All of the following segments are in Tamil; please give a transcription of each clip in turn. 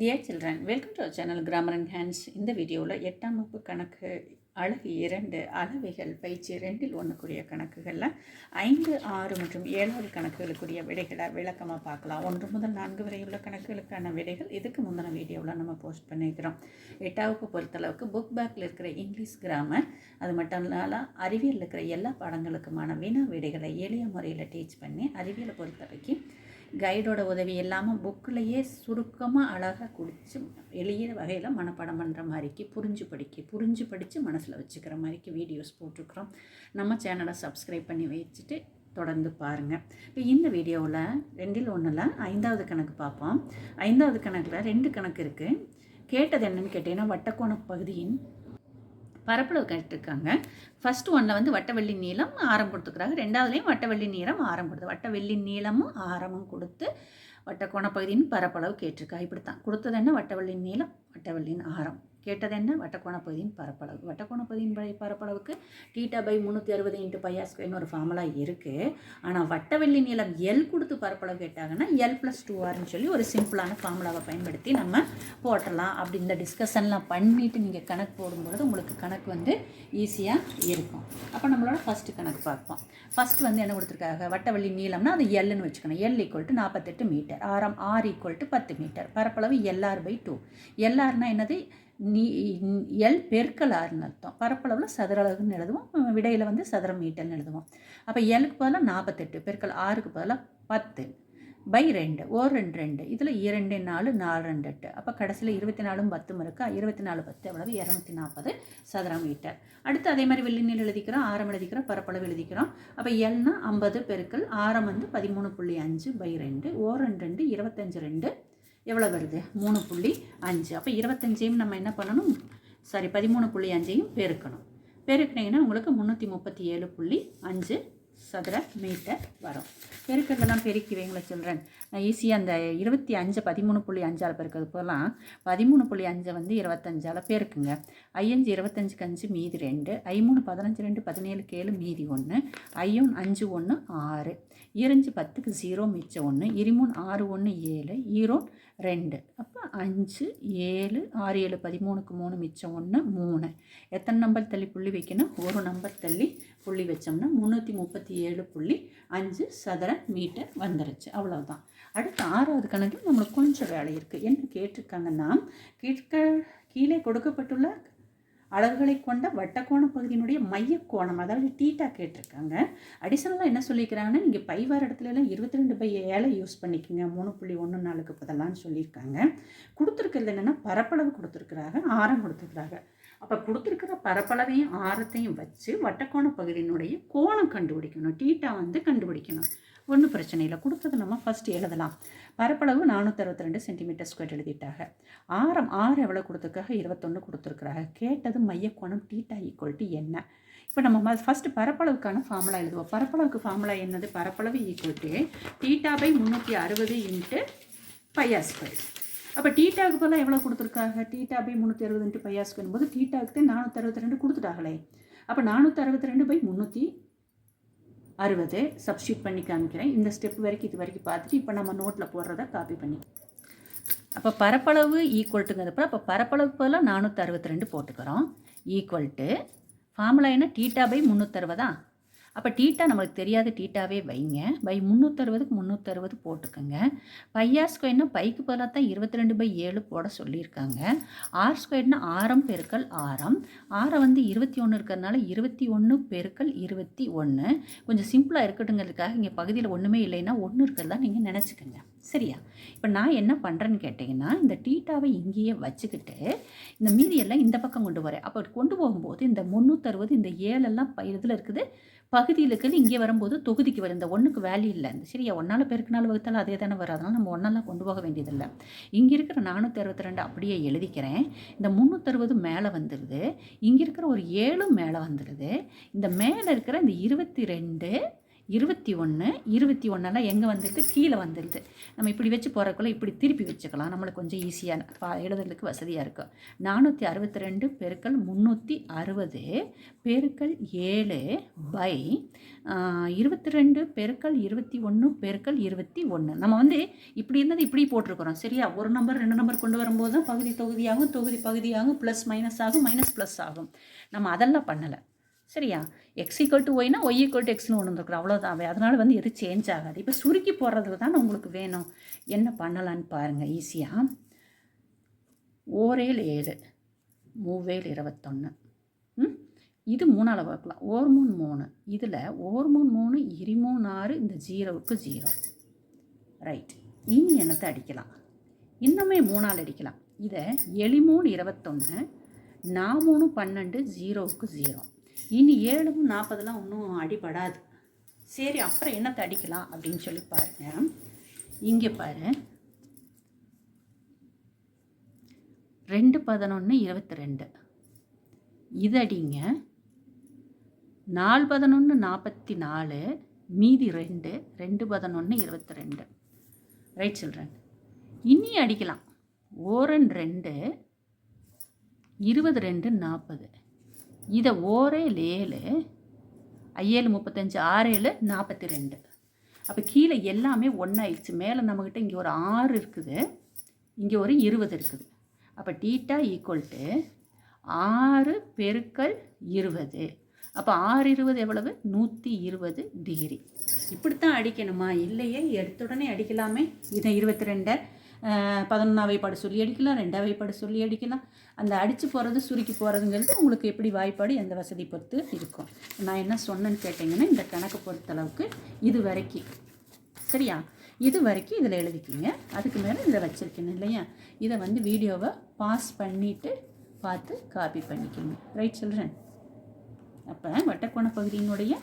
Dear children welcome to channel grammar and hands இந்த வீடியோவில் எட்டாம் வகுப்பு கணக்கு அழகு இரண்டு அளவைகள் பயிற்சி ரெண்டில் ஒன்றுக்குரிய கணக்குகளில் ஐந்து ஆறு மற்றும் ஏழாவது கணக்குகளுக்குரிய விடைகளை விளக்கமாக பார்க்கலாம். ஒன்று முதல் நான்கு வரை உள்ள கணக்குகளுக்கான விடைகள் இதுக்கு முந்தின வீடியோவில் நம்ம போஸ்ட் பண்ணியிருக்கிறோம். எட்டாவுக்கு பொறுத்தளவுக்கு புக் பேக்கில் இருக்கிற இங்கிலீஷ் கிராமர் அது மட்டும் இல்லாமல் அறிவியல் இருக்கிற எல்லா பாடங்களுக்குமான வினா விடைகளை எளிய முறையில் டீச் பண்ணி அறிவியலை பொறுத்த வரைக்கும் கைடோட உதவி இல்லாமல் புக்கிலையே சுருக்கமாக அழகாக குடித்து எளிய வகையில் மனப்பாடம் பண்ணுற மாதிரிக்கு புரிஞ்சு படிக்க புரிஞ்சு படித்து மனசில் வச்சுக்கிற மாதிரிக்கு வீடியோஸ் போட்டிருக்கிறோம். நம்ம சேனலை சப்ஸ்கிரைப் பண்ணி வச்சுட்டு தொடர்ந்து பாருங்கள் இப்போ இந்த வீடியோவில் ரெண்டில் ஒன்றில் ஐந்தாவது கணக்கு பார்ப்போம். ஐந்தாவது கணக்கில் ரெண்டு கணக்கு இருக்குது கேட்டது என்னன்னு கேட்டிங்கன்னா வட்டக்கோண பகுதியின் பரப்பளவு கேட்டிருக்காங்க ஃபர்ஸ்ட் ஒன்றில் வந்து வட்டவெள்ளி நீளம் ஆரம் கொடுத்துக்கிறாங்க. ரெண்டாவதுலேயும் வட்டவெள்ளி நீளம் ஆரம் கொடுத்து வட்டவெள்ளி நீளமும் ஆரமும் கொடுத்து வட்டக்கோண பகுதியின் பரப்பளவு கேட்டிருக்கா. இப்படி தான் கொடுத்தது என்ன? வட்டவெள்ளி நீளம் வட்டவெள்ளியின் ஆரம். கேட்டது என்ன வட்டக்கோண பகுதியின் பரப்பளவு. வட்டக்கோண பகுதியின் பரப்பளவுக்கு டீட்டா பை முந்நூற்றி அறுபது இன்ட்டு பையா ஸ்கொயர்னு ஒரு ஃபார்முலா இருக்குது ஆனால் வட்டவெள்ளி நீளம் எல் கொடுத்து பரப்பளவு கேட்டாங்கன்னா எல் ப்ளஸ் டூ ஆர்னு சொல்லி ஒரு சிம்பிளான ஃபார்முலாவை பயன்படுத்தி நம்ம போட்டலாம். அப்படி இந்த டிஸ்கஷன்லாம் பண்ணிவிட்டு நீங்கள் கணக்கு போடும்பொழுது உங்களுக்கு கணக்கு வந்து ஈஸியாக இருக்கும். அப்போ நம்மளோட ஃபஸ்ட்டு கணக்கு பார்ப்போம். ஃபஸ்ட்டு வந்து என்ன கொடுத்துருக்காங்க? வட்டவெள்ளி நீளம்னா அது எல்லுன்னு வச்சுக்கணும். எல் ஈக்குவல் டு நாற்பத்தெட்டு மீட்டர் ஆரம் ஆர் ஈக்குவல் டு பத்து மீட்டர் பரப்பளவு எல்ஆர் பை டூ எல்ஆர்னால் என்னது? நீ எல் பெருக்கல் ஆறுன்னு அர்த்தம். பரப்பளவில் சதுர அளவுன்னு எழுதுவோம். விடையில் வந்து சதுர மீட்டர்னு எழுதுவோம். அப்போ எலுக்கு பதிலாக நாற்பத்தெட்டு பெருக்கல் ஆறுக்கு பதிலாக பத்து. பை ரெண்டு ஓர் ரெண்டு ரெண்டு. இதில் இரண்டு நாலு நாலு ரெண்டு எட்டு. அப்போ கடைசியில் இருபத்தி நாலும் பத்தும் இருக்கா? இருபத்தி நாலு பத்து அவ்வளவு இரநூத்தி நாற்பது சதுர மீட்டர். அடுத்து அதே மாதிரி வெள்ளிநீர் எழுதிக்கிறோம் ஆரம் எழுதிக்கிறோம் பரப்பளவு எழுதிக்கிறோம். அப்போ எல்னா ஐம்பது பெருக்கல் ஆரம் வந்து பதிமூணு புள்ளி அஞ்சு பை ரெண்டு ஓர் ரெண்டு ரெண்டு இருபத்தஞ்சு ரெண்டு எவ்வளோ வருது? மூணு புள்ளி அஞ்சு. அப்போ இருபத்தஞ்சையும் நம்ம என்ன பண்ணணும்? சாரி பதிமூணு புள்ளி அஞ்சையும் பெருக்கணும். பெருக்கினீங்கன்னா உங்களுக்கு முந்நூற்றி முப்பத்தி ஏழு புள்ளி அஞ்சு சதுர மீட்டர் வரும். பெருக்கிறதெல்லாம் பெருக்கி வைங்கள சில்ட்ரன் நான் ஈஸியாக அந்த இருபத்தி அஞ்சு பதிமூணு புள்ளி அஞ்சால் பெருக்கிறது போகலாம் பதிமூணு புள்ளி அஞ்சை வந்து இருபத்தஞ்சால் பெருக்குங்க. ஐயஞ்சு இருபத்தஞ்சுக்கு அஞ்சு மீதி ரெண்டு. ஐ மூணு பதினஞ்சு ரெண்டு பதினேழுக்கு ஏழு மீதி ஒன்று ஐயோன் அஞ்சு ஒன்று ஆறு. ஈரஞ்சு பத்துக்கு ஜீரோ மிச்சம் ஒன்று இருமூணு ஆறு ஒன்று ஏழு. ஈரோன் ரெண்டு. அப்போ அஞ்சு ஏழு ஆறு ஏழு பதிமூணுக்கு மூணு மிச்சம் ஒன்று மூணு. எத்தனை நம்பர் தள்ளி புள்ளி வைக்கணும்? ஒரு நம்பர் தள்ளி புள்ளி வச்சோம்னா முந்நூற்றி முப்பத்தி ஏழு புள்ளி அஞ்சு சதுர மீட்டர் வந்துருச்சு. அவ்வளோதான் அடுத்து ஆறாவது கணக்கில் நம்மளுக்கு கொஞ்சம் வேலை இருக்குது என்ன கேட்டிருக்காங்கன்னா கீழ்க கீழே கொடுக்கப்பட்டுள்ள அளவுகளை கொண்ட வட்டக்கோண பகுதியினுடைய மையக்கோணம் அதாவது டீட்டா கேட்டிருக்காங்க. அடிஷனலாக என்ன சொல்லியிருக்கிறாங்கன்னா நீங்கள் பை வர இருபத்தி ரெண்டு பை ஏழை யூஸ் பண்ணிக்கோங்க. மூணு புள்ளி ஒன்று நாளுக்கு பதிலான்னு சொல்லியிருக்காங்க. கொடுத்துருக்கிறது என்னென்னா பரப்பளவு கொடுத்துருக்குறாங்க ஆரம் கொடுத்துருக்குறாங்க. அப்போ கொடுத்துருக்கிற பரப்பளவையும் ஆரத்தையும் வச்சு வட்டக்கோண பகுதியினுடைய கோணம் கண்டுபிடிக்கணும். டீட்டா வந்து கண்டுபிடிக்கணும். ஒன்றும் பிரச்சனை இல்லை கொடுத்தது நம்ம ஃபஸ்ட்டு எழுதலாம். பரப்பளவு நானூற்றி அறுபத்தி ரெண்டு சென்டிமீட்டர் ஸ்கொயர் எழுதிட்டாங்க. ஆரம் ஆறு எவ்வளோ கொடுத்துருக்காங்க? இருபத்தொன்று கொடுத்துருக்குறாங்க. கேட்டது மையக்கோணம் டீட்டா ஈக்குவல் டு என்ன? இப்போ நம்ம ஃபஸ்ட்டு பரப்பளவுக்கான ஃபார்முலா எழுதுவோம். பரப்பளவுக்கு ஃபார்முலா என்னது? பரப்பளவு ஈக்குவல் டு டீட்டா பை முந்நூற்றி அறுபது இன்ட்டு பையா ஸ்கொயர் அப்போ டீட்டாவுக்கு பதிலாக எவ்வளோ கொடுத்துருக்காங்க? டீட்டா பை முந்நூற்றி அறுபது இன்ட்டு பையா ஸ்கொயர் போது தான் நானூற்றி அறுபத்தி ரெண்டு கொடுத்துட்டாங்களே. அப்போ நானூற்றி அறுபத்தி ரெண்டு பை முந்நூற்றி அறுபது. சப்ஸ்டியூட் பண்ணி காமிக்கிறேன். இந்த ஸ்டெப் வரைக்கும் இது வரைக்கும் பார்த்துட்டு இப்போ நம்ம நோட்டில் போடுறத காப்பி பண்ணி. அப்போ பரப்பளவு ஈக்குவல்ட்டுங்கிறப்ப அப்போ பரப்பளவுக்கு பதிலாக நானூற்றி அறுபத்தி ரெண்டு போட்டுக்கிறோம். ஈக்குவல் டு ஃபார்முலா என்ன? டீட்டா பை முந்நூற்றறுபதா அப்போ டீட்டா நமக்கு தெரியாத டீட்டாவே வைங்க. பை முந்நூற்றறுபதுக்கு முந்நூற்றறுபது போட்டுக்கோங்க. பையா ஸ்கொயர்னா பைக்கு பதிலாக தான் இருபத்தி ரெண்டு பை ஏழு போட சொல்லியிருக்காங்க. ஆர் ஸ்கொயர்னா ஆரம் பெருக்கல் ஆரம். ஆரம் வந்து இருபத்தி ஒன்று இருக்கிறதுனால இருபத்தி ஒன்று பெருக்கல் இருபத்தி ஒன்று கொஞ்சம் சிம்பிளாக இருக்கட்டுங்கிறதுக்காக இங்கே பகுதியில் ஒன்றுமே இல்லைன்னா ஒன்று இருக்கிறதா நீங்கள் நினச்சிக்கோங்க. சரியா? இப்போ நான் என்ன பண்ணுறேன்னு கேட்டிங்கன்னா இந்த டீட்டாவை இங்கேயே வச்சுக்கிட்டு இந்த மீதியெல்லாம் இந்த பக்கம் கொண்டு வரேன். அப்போ கொண்டு போகும்போது இந்த முந்நூற்றறுபது இந்த ஏழெல்லாம் இதில் இருக்குது. பகுதியிலுக்குன்னு இங்கே வரும்போது தொகுதிக்கு வரும். இந்த ஒன்றுக்கு வேல்யூ இல்லை. இந்த சரியா ஒன்றால் பெருக்கினால் வகுத்தால் அதே தானே வரும். அதனால் நம்ம ஒன்றெல்லாம் கொண்டு போக வேண்டியதில்லை. இங்கே இருக்கிற நானூற்றி அறுபத்தி ரெண்டு அப்படியே எழுதிக்கிறேன். இந்த முந்நூற்றறுபது மேலே வந்துடுது இங்கே இருக்கிற ஒரு ஏழும் மேலே வந்துடுது இந்த மேலே இருக்கிற இந்த இருபத்தி ரெண்டு இருபத்தி ஒன்று இருபத்தி ஒன்றெல்லாம் எங்கே வந்துடுது கீழே வந்துடுது நம்ம இப்படி வச்சு போகிறக்குள்ள இப்படி திருப்பி வச்சுக்கலாம். நம்மளுக்கு கொஞ்சம் ஈஸியாக எழுதுறதுக்கு வசதியாக இருக்கும் நானூற்றி அறுபத்தி ரெண்டு பெருக்கள் முந்நூற்றி அறுபது பெருக்கள் ஏழு பை இருபத்தி ரெண்டு பெருக்கள் இருபத்தி ஒன்று பெருக்கள் இருபத்தி ஒன்று நம்ம வந்து இப்படி இருந்தது இப்படி போட்டிருக்கிறோம். சரியா? ஒரு நம்பர் ரெண்டு நம்பர் கொண்டு வரும்போது தான் பகுதி தொகுதியாகும் தொகுதி பகுதியாகும் ப்ளஸ் மைனஸ் ஆகும் மைனஸ் ப்ளஸ் ஆகும். நம்ம அதெல்லாம் பண்ணலை. சரியா? எக்ஸ் ஈக்குவல் டு ஒய்னா ஒய் ஈக்குவல் டு எக்ஸ்னு ஒன்று வந்துருக்குறோம் அவ்வளோதான் அதனால் வந்து எதுவும் சேஞ்ச் ஆகாது. இப்போ சுருக்கி போடுறதுக்கு தான் உங்களுக்கு வேணும். என்ன பண்ணலான்னு பாருங்கள் ஈஸியாக ஓரேல் ஏழு மூவேல் இருபத்தொன்று ம்? இது மூணால் பார்க்கலாம். ஓர் மூணு. மூணு இதில் ஓர் மூணு மூணு இருமூணு ஆறு இந்த ஜீரோவுக்கு ஜீரோ. ரைட் இனி என்னத்தை அடிக்கலாம்? இன்னுமே மூணால் அடிக்கலாம். இதை எளிமூணு இருபத்தொன்று நா மூணு பன்னெண்டு ஜீரோவுக்கு ஜீரோ. இனி ஏழும் நாற்பதுலாம் ஒன்றும் அடிபடாது. சரி அப்புறம் என்னத்தை அடிக்கலாம் அப்படின்னு சொல்லி பாருங்க. இங்கே பாரு. ரெண்டு பதினொன்று இருபத்தி ரெண்டு இது அடிங்க. நாலு பதினொன்று நாற்பத்தி நாலு மீதி ரெண்டு ரெண்டு பதினொன்று இருபத்தி ரெண்டு ரைட் சில்ட்ரன் இனி அடிக்கலாம். ஓரன் ரெண்டு இருபது ரெண்டு நாற்பது. இதை ஓரேல் ஏழு ஐயேழு முப்பத்தஞ்சு ஏழு நாற்பத்தி ரெண்டு அப்போ கீழே எல்லாமே ஒன்றாயிடுச்சு மேலே நம்மக்கிட்ட இங்கே ஒரு ஆறு இருக்குது. இங்கே ஒரு இருபது இருக்குது. அப்போ டீட்டா ஈக்குவல் டு ஆறு பெருக்கல் இருபது. அப்போ ஆறு இருபது எவ்வளவு? நூற்றி இருபது டிகிரி இப்படித்தான் அடிக்கணுமா? இல்லையே எடுத்த உடனே அடிக்கலாமே. இதை இருபத்தி ரெண்டை பதினொன்றாம் வைப்பாடு சொல்லி அடிக்கலாம் ரெண்டாம் வைப்பாடு சொல்லி அடிக்கலாம். அந்த அடித்து போகிறது சுருக்கி போகிறதுங்கிறது உங்களுக்கு எப்படி வாய்ப்பாடு எந்த வசதி பொறுத்து இருக்கும். நான் என்ன சொன்னேன்னு கேட்டிங்கன்னா இந்த கணக்கு பொறுத்தளவுக்கு இது வரைக்கும். சரியா? இது வரைக்கும் இதில் எழுதிக்கிங்க. அதுக்கு மேலே இதில் வச்சுருக்கேன் இல்லையா? இதை வந்து வீடியோவை பாஸ் பண்ணிவிட்டு பார்த்து காப்பி பண்ணிக்கோங்க. ரைட் சொல்கிறேன் அப்போ வட்டக்கோண பகுதியினுடைய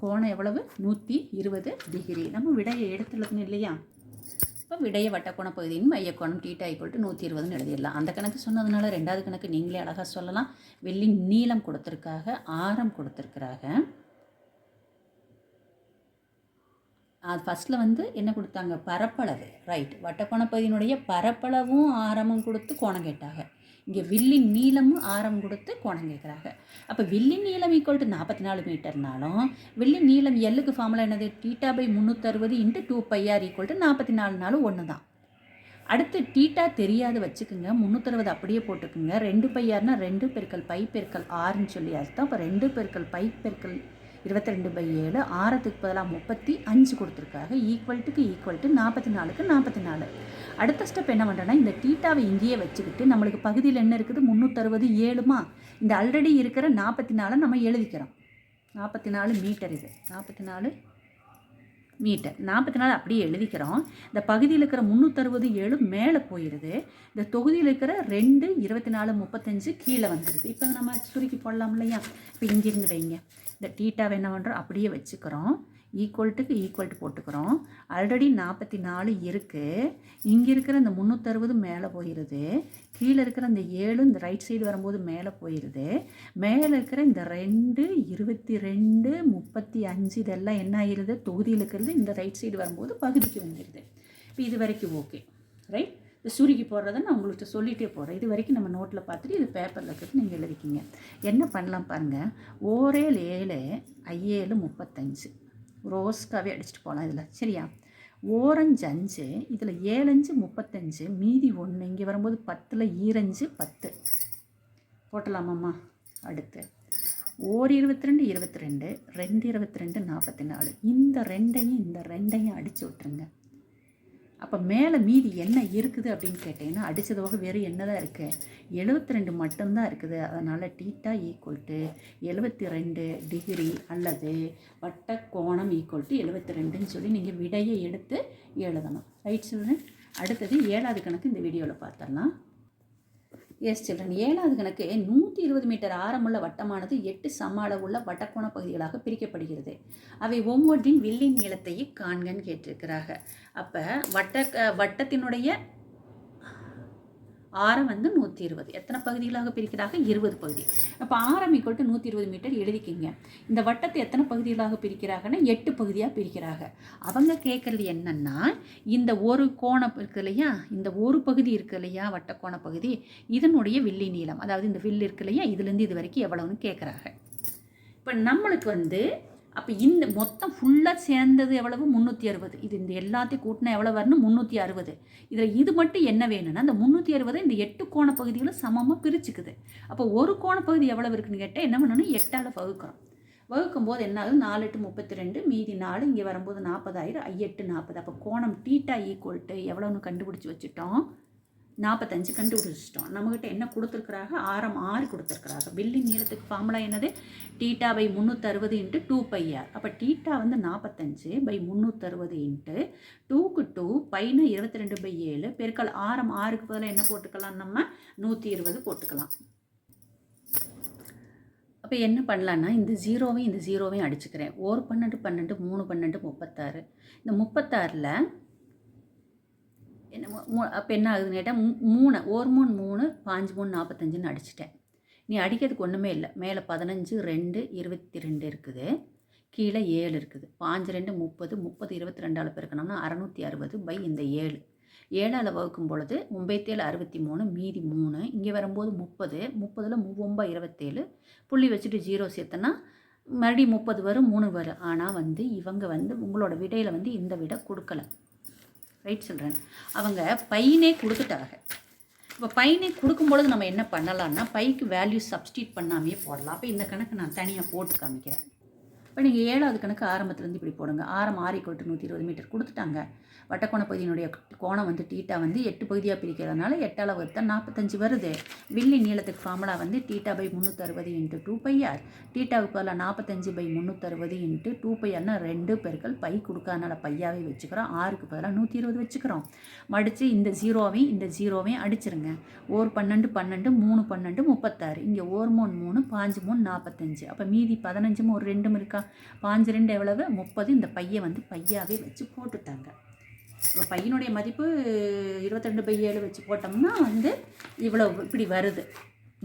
கோணம் எவ்வளவு? நூற்றி இருபது டிகிரி நம்ம விடையை எடுத்துள்ளதுன்னு இல்லையா? இப்போ விடைய வட்டக்கோண பகுதியின் மையக்கோணம் டீட்டா ஈக்குவல் டு நூற்றி இருபதுன்னு எழுதிடலாம். அந்த கணக்கு சொன்னதுனால ரெண்டாவது கணக்கு நீங்களே அழகாக சொல்லலாம். வெள்ளி நீளம் கொடுத்துருக்காக ஆரம் கொடுத்துருக்குறாங்க அது ஃபஸ்ட்டில் வந்து என்ன கொடுத்தாங்க? பரப்பளவு. ரைட் வட்டக்கோண பகுதியினுடைய பரப்பளவும் ஆரமும் கொடுத்து கோணம் கேட்டாங்க. இங்கே வில்லின் நீளமும் ஆரம் கொடுத்து கோணம் கேட்குறாங்க அப்போ வில்லின் நீளம் ஈக்குவல் டு நாற்பத்தி நாலு மீட்டர்னாலும் வில்லின் நீளம் எல்லுக்கு ஃபார்முலா என்னது? Theta by முந்நூற்றறுபது into two pi r equal to நாற்பத்தி நாலு நாளும் ஒன்று தான் அடுத்து டீட்டா தெரியாது வச்சுக்கோங்க. முந்நூற்றறுபது அப்படியே போட்டுக்குங்க. ரெண்டு பையார்னா ரெண்டு பெருக்கல் பை பெருக்கல் ஆறுன்னு சொல்லி அர்த்தம். அப்போ ரெண்டு பெருக்கல் பை பெருக்கல் இருபத்தி ரெண்டு பை ஏழு ஆறத்துக்கு பதிலாக முப்பத்தி அஞ்சு கொடுத்துருக்காங்க. ஈக்குவல்ட்டுக்கு ஈக்குவல்ட்டு நாற்பத்தி நாலுக்கு நாற்பத்தி நாலு. அடுத்த ஸ்டெப் என்ன பண்ணுறேன்னா இந்த டீட்டாவை இங்கேயே வச்சுக்கிட்டு நம்மளுக்கு பகுதியில் என்ன இருக்குது? முந்நூற்றறுபது ஏழுமா? இந்த ஆல்ரெடி இருக்கிற நாற்பத்தி நாலை நம்ம எழுதிக்கிறோம். நாற்பத்தி நாலு மீட்டர் இது. நாற்பத்தி நாலு மீட்டர் நாற்பத்தி நாலு அப்படியே எழுதிக்கிறோம். இந்த பகுதியில் இருக்கிற முந்நூற்றறுபது ஏழு மேலே போயிடுது இந்த தொகுதியில் இருக்கிற ரெண்டு இருபத்தி நாலு முப்பத்தஞ்சு கீழே வந்துடுது இப்போ நம்ம சுருக்கி போடலாம் இல்லையா? இப்போ இங்கிருந்து வைங்க. இந்த டீட்டாவை என்ன பண்ணுறோம் அப்படியே வச்சுக்கிறோம். ஈக்குவல்ட்டுக்கு ஈக்குவல்ட்டு போட்டுக்கிறோம். ஆல்ரெடி நாற்பத்தி நாலு இருக்குது இங்கே இருக்கிற இந்த முந்நூற்றறுபது மேலே போயிடுது கீழே இருக்கிற இந்த ஏழு இந்த ரைட் சைடு வரும்போது மேலே போயிடுது மேலே இருக்கிற இந்த ரெண்டு இருபத்தி ரெண்டு முப்பத்தி அஞ்சு இதெல்லாம் என்ன ஆயிடுது தொகுதியில் இருக்கிறது இந்த ரைட் சைடு வரும்போது பகுதிக்கு வந்துடுது இப்போ இது வரைக்கும் ஓகே ரைட் சுருக்கி போடுறத நான் உங்கள்கிட்ட சொல்லிகிட்டே போகிறேன் இது வரைக்கும் நம்ம நோட்டில் பார்த்துட்டு இது பேப்பரில் இருக்கிறது நீங்கள் எழுதிக்கிங்க. என்ன பண்ணலாம் பாருங்கள் ஓரேல் ஏழு ஐஏழு முப்பத்தஞ்சு. ரோஸ்க்காகவே அடிச்சுட்டு போகலாம் இதில். சரியா? ஓரஞ்சு அஞ்சு இதில் ஏழஞ்சு முப்பத்தஞ்சு மீதி ஒன்று இங்கே வரும்போது பத்தில் ஈரஞ்சு பத்து. போட்டலாமாம்மா? அடுத்து. ஓர் இருபத்தி ரெண்டு இருபத்தி ரெண்டு ரெண்டு இருபத்தி ரெண்டு நாற்பத்தி நாலு. இந்த ரெண்டையும் இந்த ரெண்டையும் அடித்து விட்டுருங்க. அப்போ மேலே மீதி என்ன இருக்குது அப்படின்னு கேட்டிங்கன்னா அடித்ததோக போக வேறு என்ன தான் இருக்குது எழுபத்தி ரெண்டு மட்டும்தான் இருக்குது. அதனால் டீட்டா ஈக்குவல் டு எழுபத்தி ரெண்டு டிகிரி அல்லது வட்ட கோணம் ஈக்குவல் டு எழுபத்தி ரெண்டுன்னு சொல்லி நீங்கள் விடையை எடுத்து எழுதணும். ரைட் சொல்லுங்கள் அடுத்தது ஏழாவது கணக்கு இந்த வீடியோவில் பார்த்துடலாம். எஸ் சில்ட்ரன் ஏழாவது கணக்கு நூற்றி இருபது மீட்டர் ஆரமுள்ள வட்டமானது எட்டு சம அளவுள்ள வட்டக்கோண பகுதிகளாக பிரிக்கப்படுகிறது. அவை ஒவ்வொன்றின் வில்லின் நீளத்தையும் காண்கன்னு கேட்டிருக்கிறாங்க. அப்போ வட்ட வட்டத்தினுடைய ஆரம் வந்து நூற்றி இருபது. எத்தனை பகுதிகளாக பிரிக்கிறாங்க இருபது பகுதி. அப்போ ஆரம் ஈக்குவல் நூற்றி இருபது மீட்டர் எழுதிக்கிங்க. இந்த வட்டத்தை எத்தனை பகுதிகளாக பிரிக்கிறாங்கன்னா எட்டு பகுதியாக பிரிக்கிறாங்க அவங்க கேட்குறது என்னன்னா இந்த ஒரு கோணம் இருக்கு இல்லையா? இந்த ஒரு பகுதி இருக்கு இல்லையா? வட்டக்கோண பகுதி. இதனுடைய வில்லி நீளம். அதாவது இந்த வில்லு இருக்கு இல்லையா? இதுலேருந்து இது வரைக்கும் எவ்வளோன்னு கேட்குறாங்க இப்போ நம்மளுக்கு வந்து அப்போ இந்த மொத்தம் ஃபுல்லாக சேர்ந்தது எவ்வளவு? முந்நூற்றி அறுபது. இது இந்த எல்லாத்தையும் கூட்டினா எவ்வளோ வரணும்? முந்நூற்றி அறுபது. இதில் இது மட்டும் என்ன வேணும்னா இந்த முந்நூற்றி அறுபது இந்த எட்டு கோண பகுதிகளும் சமமாக பிரிச்சுக்குது. அப்போ ஒரு கோண பகுதி எவ்வளவு இருக்குன்னு கேட்டால் என்ன பண்ணணும்? எட்டால் வகுக்கிறோம். வகுக்கும் போது என்ன ஆகுது? நாலு எட்டு முப்பத்தி ரெண்டு மீதி நாலு இங்கே வரும்போது நாற்பதாயிரம் ஐயெட்டு எட்டு நாற்பது அப்போ கோணம் டீட்டா ஈக்குவல் டு எவ்வளோன்னு கண்டுபிடிச்சி வச்சுட்டோம். நாற்பத்தஞ்சு கண்டுபிடிச்சிட்டோம். நம்மக்கிட்ட என்ன கொடுத்துருக்குறாங்க ஆரம் ஆறு கொடுத்துருக்குறாங்க வில்லின் நீளத்துக்கு ஃபார்முலா என்னது? டீட்டா பை முந்நூற்றறுபது இன்ட்டு டூ பை ஆர் அப்போ டீட்டா வந்து நாற்பத்தஞ்சு பை முந்நூற்றறுபது இன்ட்டு டூக்கு டூ பைனா இருபத்தி ரெண்டு பை ஏழு. பெருக்கல் ஆரம் ஆறுக்கு பதிலாக என்ன போட்டுக்கலாம் நம்ம? நூற்றி இருபது போட்டுக்கலாம். அப்போ என்ன பண்ணலான்னா இந்த ஜீரோவையும் இந்த ஜீரோவையும் அடிச்சுக்கிறேன். ஒரு பன்னெண்டு பன்னெண்டு மூணு பன்னெண்டு முப்பத்தாறு. இந்த முப்பத்தாறில் என்ன அப்போ என்ன ஆகுதுன்னு கேட்டால் மூணு ஒரு மூணு மூணு பாஞ்சு மூணு நாற்பத்தஞ்சுன்னு அடிச்சிட்டேன். நீ அடிக்கிறதுக்கு ஒன்றுமே இல்லை. மேலே பதினஞ்சு ரெண்டு இருபத்தி ரெண்டு இருக்குது. கீழே ஏழு இருக்குது. பாஞ்சு ரெண்டு முப்பது முப்பது இருபத்தி ரெண்டால் பெருக்கணும்னா அறநூற்றி அறுபது பை இந்த ஏழு. ஏழால் வகுக்கும் பொழுது ஒம்பத்தேழு அறுபத்தி மூணு மீதி மூணு இங்கே வரும்போது முப்பது முப்பதில் மூவொம்பா இருபத்தேழு. புள்ளி வச்சுட்டு ஜீரோ சேர்த்தனா மறுபடியும் முப்பது வரும் மூணு வரும். ஆனால் வந்து இவங்க வந்து உங்களோட விடையில் வந்து இந்த விடை கொடுக்கல. ரைட் சில்ட்ரன் அவங்க பையனே கொடுத்துட்டாங்க. இப்போ பையனே கொடுக்கும்பொழுது நம்ம என்ன பண்ணலாம்னா பைக்கு வேல்யூ சப்ஸ்டியூட் பண்ணாமே போடலாம். அப்போ இந்த கணக்கு நான் தனியாக போட்டு காமிக்கிறேன். இப்போ நீங்கள் ஏழாவது கணக்கு ஆரம்பத்துலேருந்து இப்படி போடுங்க. ஆரம் ஆறு கொட்டு நூற்றி இருபது மீட்டர் கொடுத்துட்டாங்க. வட்டக்கோண பகுதியினுடைய கோணம் வந்து டீட்டா வந்து எட்டு பகுதியாக பிரிக்கிறதுனால எட்டால் வகுத்தா நாற்பத்தஞ்சு வருது. வில்லி நீளத்துக்கு ஃபார்முலா வந்து டீட்டா பை முந்நூற்றறுபது இன்ட்டு டூ பையார் டீட்டாவுக்கு பதிலாக நாற்பத்தஞ்சு பை முந்நூற்றறுபது இன்ட்டு டூ பையார்னா ரெண்டு பெருக்கள் பை கொடுக்காதனால பையாவே வச்சுக்கிறோம். ஆறுக்கு பதிலாக நூற்றி இருபது வச்சுக்கிறோம். மடித்து இந்த ஜீரோவையும் இந்த ஜீரோவையும் அடிச்சிருங்க. ஒரு பன்னெண்டு பன்னெண்டு மூணு பன்னெண்டு முப்பத்தாறு. இங்கே ஒரு மூணு மூணு பாஞ்சு மூணு நாற்பத்தஞ்சு. அப்போ மீதி பதினஞ்சும் ஒரு ரெண்டும் இருக்கா? பாஞ்சு ரெண்டு எவ்வளவு? முப்பது. இந்த பையை வந்து பையாகவே வச்சு போட்டுட்டாங்க. இப்போ பையனுடைய மதிப்பு இருபத்தெண்டு பை ஏழு வச்சு போட்டோம்னா வந்து இவ்வளோ இப்படி வருது.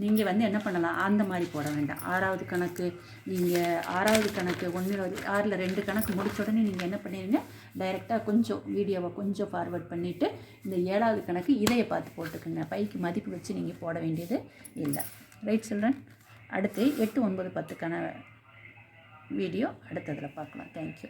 நீங்கள் வந்து என்ன பண்ணலாம்? அந்த மாதிரி போட வேண்டாம். ஆறாவது கணக்கு நீங்கள் ஆறாவது கணக்கு ஒன்று ஆறில் ரெண்டு கணக்கு முடிச்ச உடனே நீங்கள் என்ன பண்ணிடுங்க டைரெக்டாக கொஞ்சம் வீடியோவை கொஞ்சம் ஃபார்வர்ட் பண்ணிவிட்டு இந்த ஏழாவது கணக்கு இதையை பார்த்து போட்டுக்கோங்க. பைக்கு மதிப்பு வச்சு நீங்கள் போட வேண்டியது இல்லை. ரைட் சில்ட்ரன் அடுத்து எட்டு ஒன்பது பத்துக்கான வீடியோ அடுத்ததில் பார்க்கலாம். தேங்க்யூ